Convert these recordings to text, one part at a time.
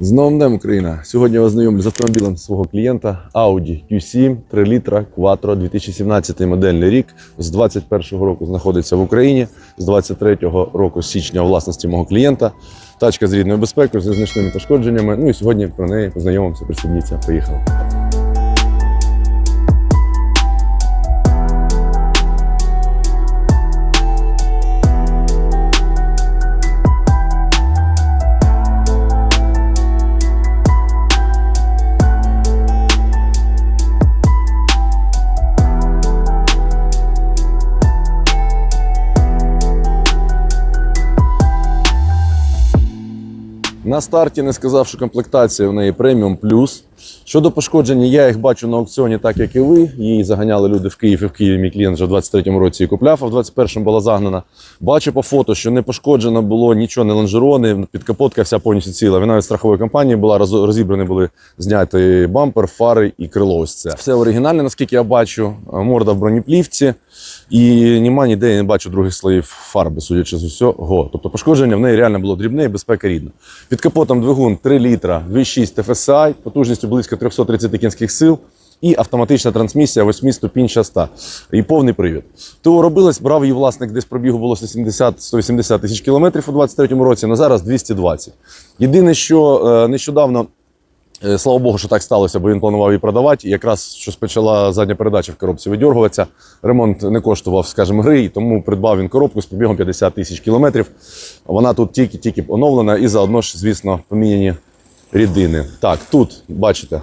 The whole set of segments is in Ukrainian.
З новим днем Україна! Сьогодні я вас знайомлю з автомобілем свого клієнта Audi Q7 3 літра Quattro 2017 модельний рік. З 21-го року знаходиться в Україні, з 23-го року з січня власності мого клієнта. Тачка з рідною безпекою, зі значними пошкодженнями. Ну і сьогодні про неї познайомимося, присідніться. Поїхали. На старті не сказав, що комплектація в неї преміум плюс. Щодо пошкодження, я їх бачу на аукціоні, так як і ви. Її заганяли люди в Київ і в Києві. Мій клієнт вже в 23-му році і купляв, а в 21-му була загнана. Бачу по фото, що не пошкоджено було нічого, не лонжерони, підкапотка вся повністю ціла. Вона від страхової компанії була розібрані були зняті бампер, фари і крило. Ось це все оригінальне, наскільки я бачу. Морда в бронеплівці. І нема ніде я не бачу других слоїв фарби, судячи з усього. Тобто пошкодження в неї реально було дрібне і безпека рідна. Під капотом двигун 3 літра, 2,6 TFSI, потужністю близько 330 кінських сил. І автоматична трансмісія 8 ступінь часта. І повний привід. ТО робилось, брав її власник, десь пробігу було 170-180 тисяч кілометрів у 23-му році, на зараз 220. Єдине, що е, нещодавно Е, Слава Богу, що так сталося, бо він планував її продавати. І якраз щось почала задня передача в коробці видьоргуватися. Ремонт не коштував, скажімо, гри, і тому придбав він коробку з пробігом 50 тисяч кілометрів. Вона тут тільки-тільки оновлена і заодно ж, звісно, поміняні рідини. Так, тут бачите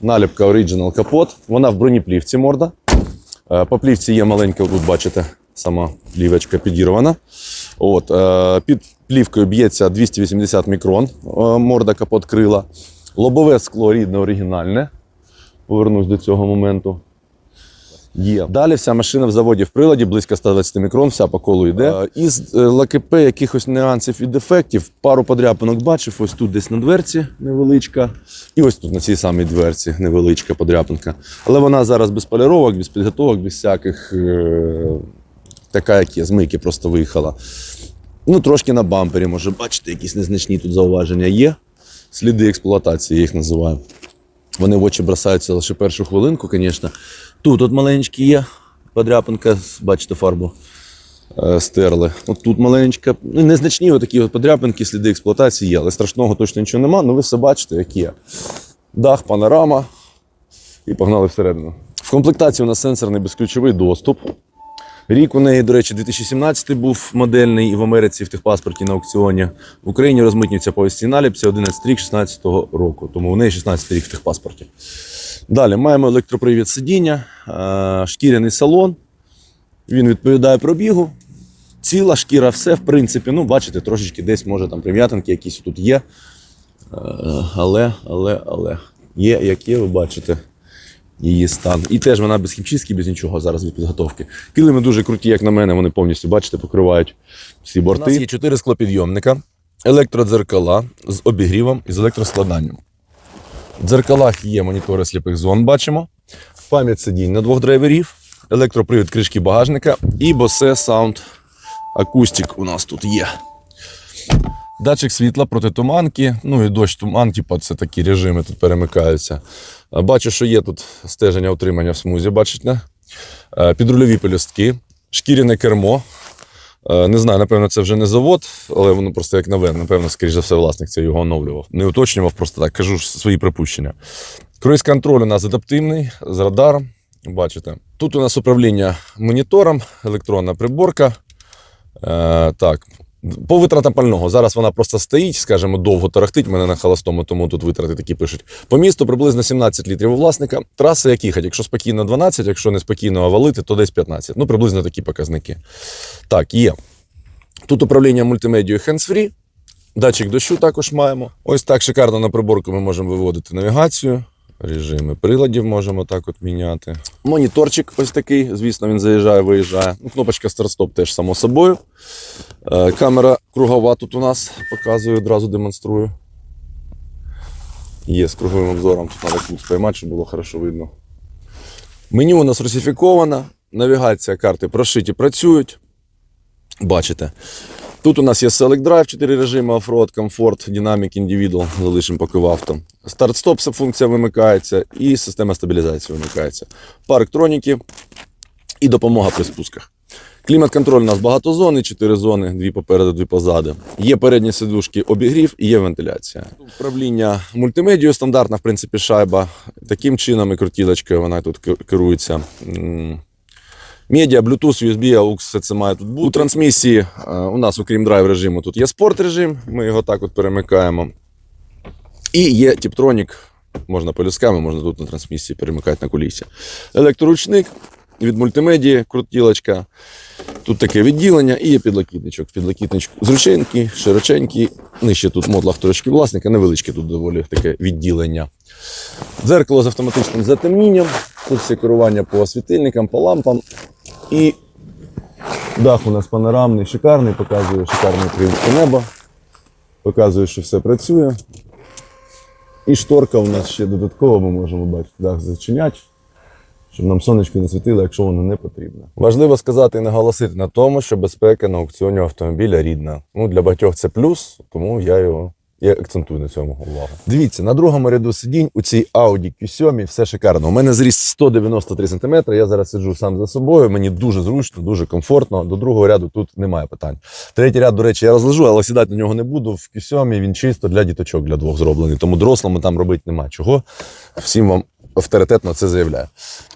наліпка Original капот. Вона в бронеплівці морда. Е, По плівці є маленька, тут бачите, сама плівочка підірвана. От, е, під плівкою б'ється 280 мікрон, е, морда капот крила. Лобове скло рідне оригінальне. Повернусь до цього моменту. Є. Далі вся машина в заводі в приладі, близько 120 мікрон, вся по колу йде. Е, Із е, ЛКП якихось нюансів і дефектів, пару подряпинок бачив, ось тут десь на дверці невеличка, і ось тут на цій самій дверці невеличка подряпинка. Але вона зараз без поліровок, без підготовок, без всяких. Е- така, як є, з мийки просто виїхала. Ну, трошки на бампері, може, бачите, якісь незначні тут зауваження є. Сліди експлуатації, я їх називаю. Вони в очі бросаються лише першу хвилинку, звісно. Тут от маленькі є подряпинка, бачите, фарбу е, стерли. От тут маленька. Ну, незначні отакі от подряпинки, сліди експлуатації є, але страшного точно нічого нема. Ну ви все бачите, як є. Дах, панорама. І погнали всередину. В комплектації у нас сенсорний безключовий доступ. Рік у неї, до речі, 2017 був модельний і в Америці в техпаспорті на аукціоні. В Україні розмитнюється по ось цій наліпці 11 рік 16 року, тому у неї 16 рік в техпаспорті. Далі маємо електропривід сидіння, е, шкіряний салон. Він відповідає пробігу. Ціла шкіра, все, в принципі, ну, бачите, трошечки десь може там прим'ятинки якісь тут є. Е, Але, але, але. Є, як є, ви бачите її стан. І теж вона без хімчистки, без нічого зараз від підготовки. Килими дуже круті, як на мене, вони повністю, бачите, покривають всі борти. У нас є чотири склопідйомника, електродзеркала з обігрівом і з електроскладанням. В дзеркалах є монітори сліпих зон, бачимо. Пам'ять сидінь на двох драйверів, електропривід кришки багажника і Bose Sound Acoustic у нас тут є. Датчик світла проти туманки, ну і дощ туман, типу, це такі режими тут перемикаються. Бачу, що є тут стеження утримання в смузі, бачите? Е, Підрульові пелюстки, шкіряне кермо. Е, Не знаю, напевно, це вже не завод, але воно просто як нове. Напевно, скоріш за все, власник це його оновлював. Не уточнював, просто так кажу свої припущення. Круїз контроль у нас адаптивний з радаром. Бачите. Тут у нас управління монітором, електронна приборка. Е, так, по витратам пального. Зараз вона просто стоїть, скажімо, довго тарахтить мене на холостому, тому тут витрати такі пишуть. По місту приблизно 17 літрів у власника. Траси як їхати. Якщо спокійно 12, якщо не спокійно валити, то десь 15. Ну, приблизно такі показники. Так, є. Тут управління мультимедією hands-free. Датчик дощу також маємо. Ось так шикарно на приборку ми можемо виводити навігацію. Режими приладів можемо так от міняти. Моніторчик ось такий, звісно, він заїжджає, виїжджає. Ну, кнопочка старт-стоп теж само собою. Е, Камера кругова тут у нас показую, одразу демонструю. Є з круговим обзором, тут треба кут спіймати, щоб було хорошо видно. Меню у нас русифіковано, навігація карти прошиті працюють. Бачите. Тут у нас є Select Drive, 4 режими Offroad, Comfort, Dynamic, Individual, залишимо поки в авто. Старт-стоп функція вимикається і система стабілізації вимикається. Парктроніки і допомога при спусках. Клімат-контроль у нас багатозонний, 4 зони, дві попереду, дві позаду. Є передні сидушки обігрів і є вентиляція. Управління мультимедією стандартна, в принципі, шайба. Таким чином і крутілочкою вона тут керується. Медіа, Bluetooth, USB, AUX, все це має тут бути. У трансмісії е, у нас, окрім драйв режиму, тут є спорт режим, ми його так от перемикаємо. І є тіптронік, можна полюсками, можна тут на трансмісії перемикати на кулісі. Електроручник від мультимедії, крутілочка. Тут таке відділення і є підлокітничок. Підлокітничок зрученький, широченький. Нижче тут модлах трошки власника, невеличке тут доволі таке відділення. Дзеркало з автоматичним затемнінням. Тут все керування по світильникам, по лампам. І дах у нас панорамний, шикарний, показує шикарне українське небо. Показує, що все працює. І шторка у нас ще додатково, ми можемо бачити, дах зачинять, щоб нам сонечко не світило, якщо воно не потрібно. Важливо сказати і наголосити на тому, що безпека на аукціоні автомобіля рідна. Ну, для багатьох це плюс, тому я його я акцентую на цьому увагу. Дивіться, на другому ряду сидінь у цій Audi Q7 все шикарно. У мене зріст 193 см. Я зараз сиджу сам за собою. Мені дуже зручно, дуже комфортно. До другого ряду тут немає питань. Третій ряд, до речі, я розложу, але сідати на нього не буду. В Q7 він чисто для діточок, для двох зроблений. Тому дорослому там робити нема чого. Всім вам авторитетно це заявляю.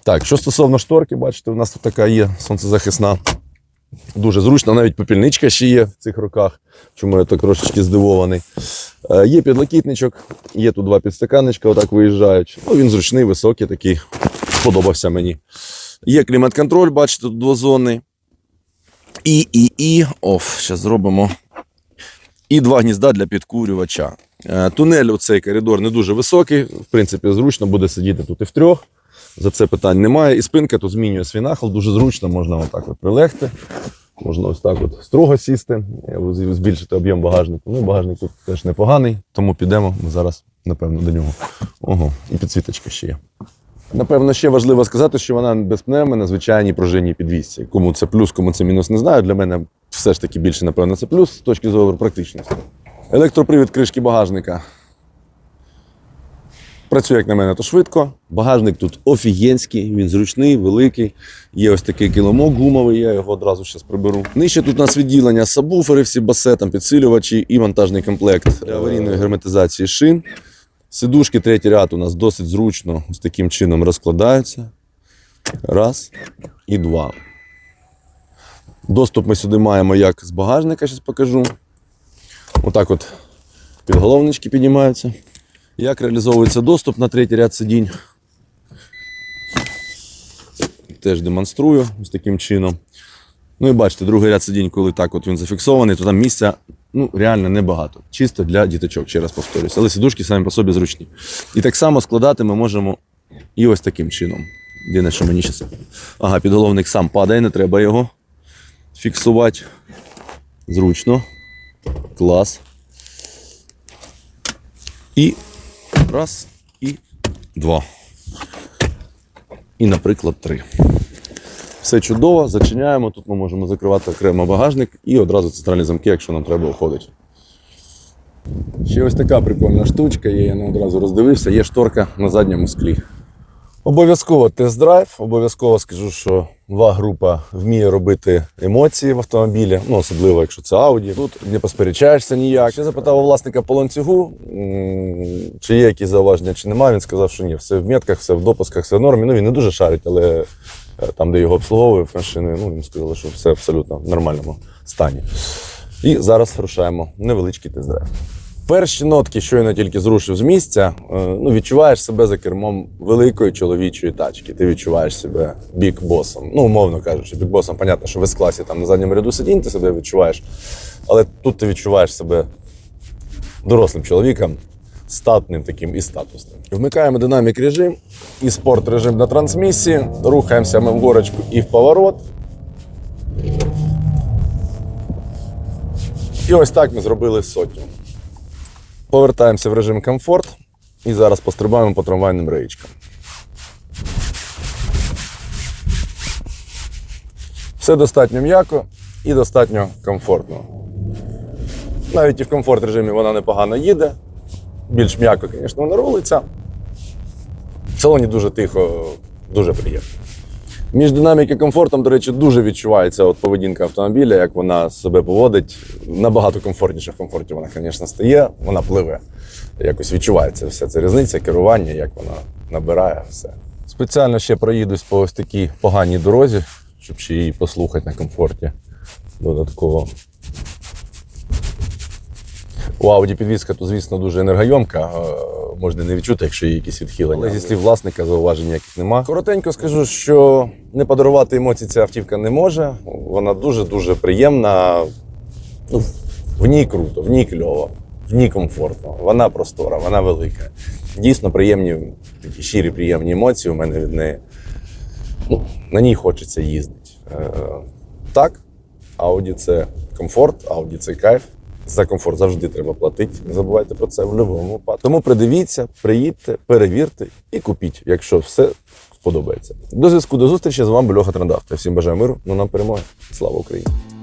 Так, що стосовно шторки, бачите, у нас тут така є сонцезахисна. Дуже зручно, навіть попільничка ще є в цих роках, чому я так трошечки здивований. Е, Є підлокітничок, є тут два підстаканничка, отак виїжджають. Ну, він зручний, високий такий, сподобався мені. Є клімат-контроль, бачите, тут двозонний. І, і, і, оф, зараз зробимо. І два гнізда для підкурювача. Е, Тунель у цей коридор не дуже високий, в принципі, зручно буде сидіти тут і втрьох. За це питань немає. І спинка тут змінює свій нахил, дуже зручно, можна отак от прилегти. Можна ось так от строго сісти, е, збільшити об'єм багажника. Ну, багажник тут теж непоганий, тому підемо ми зараз, напевно, до нього. Ого, і підсвіточка ще є. Напевно, ще важливо сказати, що вона без пневми на звичайній пружинній підвісці. Кому це плюс, кому це мінус, не знаю. Для мене все ж таки більше, напевно, це плюс з точки зору практичності. Електропривід кришки багажника. Працює, як на мене, то швидко. Багажник тут офігенський, він зручний, великий. Є ось такий килимок гумовий, я його одразу зараз приберу. Нижче тут у нас відділення сабвуфери, всі басе, там підсилювачі і вантажний комплект для аварійної герметизації шин. Сидушки третій ряд у нас досить зручно ось таким чином розкладаються. Раз і два. Доступ ми сюди маємо як з багажника, зараз покажу. Отак от підголовнички піднімаються. Як реалізовується доступ на третій ряд сидінь? Теж демонструю ось таким чином. Ну і бачите, другий ряд сидінь, коли так от він зафіксований, то там місця ну, реально небагато. Чисто для діточок, ще раз повторюсь. Але сідушки самі по собі зручні. І так само складати ми можемо і ось таким чином. Єдине, що мені зараз. Ага, підголовник сам падає, не треба його фіксувати. Зручно. Клас. І раз, і два. І, наприклад, три. Все чудово, зачиняємо. Тут ми можемо закривати окремо багажник і одразу центральні замки, якщо нам треба уходити. Ще ось така прикольна штучка, я я не одразу роздивився, є шторка на задньому склі. Обов'язково тест-драйв, обов'язково скажу, що ва група вміє робити емоції в автомобілі, ну особливо, якщо це Audi. Тут не посперечаєшся ніяк. Я запитав у власника по ланцюгу, чи є якісь зауваження, чи немає. Він сказав, що ні, все в метках, все в допусках, все в нормі. Ну він не дуже шарить, але е, там, де його обслуговує машиною, ну йому сказали, що все абсолютно в нормальному стані. І зараз рушаємо невеличкий тест-драйв. Перші нотки, щойно тільки зрушив з місця, е, ну, відчуваєш себе за кермом великої чоловічої тачки. Ти відчуваєш себе бік-босом. Ну, умовно кажучи, бік-босом, понятно, що в С-класі там на задньому ряду сидінь, ти себе відчуваєш. Але тут ти відчуваєш себе дорослим чоловіком, статним таким і статусним. Вмикаємо динамік режим і спорт режим на трансмісії. Рухаємося ми в горочку і в поворот. І ось так ми зробили сотню. Повертаємося в режим комфорт і зараз пострибаємо по трамвайним реєчкам. Все достатньо м'яко і достатньо комфортно. Навіть і в комфорт режимі вона непогано їде. Більш м'яко, звісно, вона рулиться. В салоні дуже тихо, дуже приємно. Між динаміки і комфортом, до речі, дуже відчувається от поведінка автомобіля, як вона себе поводить. Набагато комфортніше в комфорті вона, звісно, стає, вона пливе. Якось відчувається вся ця різниця, керування, як вона набирає все. Спеціально ще проїдусь по ось такій поганій дорозі, щоб ще її послухати на комфорті додатково. У Audi підвізка тут, звісно, дуже енергойомка. Можна не відчути, якщо є якісь відхилення. Але зі слів власника зауважень ніяких нема. Коротенько скажу, що не подарувати емоцій ця автівка не може. Вона дуже-дуже приємна. Ну, в ній круто, в ній кльово, в ній комфортно. Вона простора, вона велика. Дійсно приємні, такі щирі, приємні емоції у мене від неї. Ну, на ній хочеться їздити. Е, так, Audi це комфорт, Audi це кайф. За комфорт завжди треба платити. Не забувайте про це в будь-якому випадку. Тому придивіться, приїдьте, перевірте і купіть, якщо все сподобається. До зв'язку, до зустрічі з вами Льоха Трандафта Всім бажаю миру, ну нам перемоги. Слава Україні!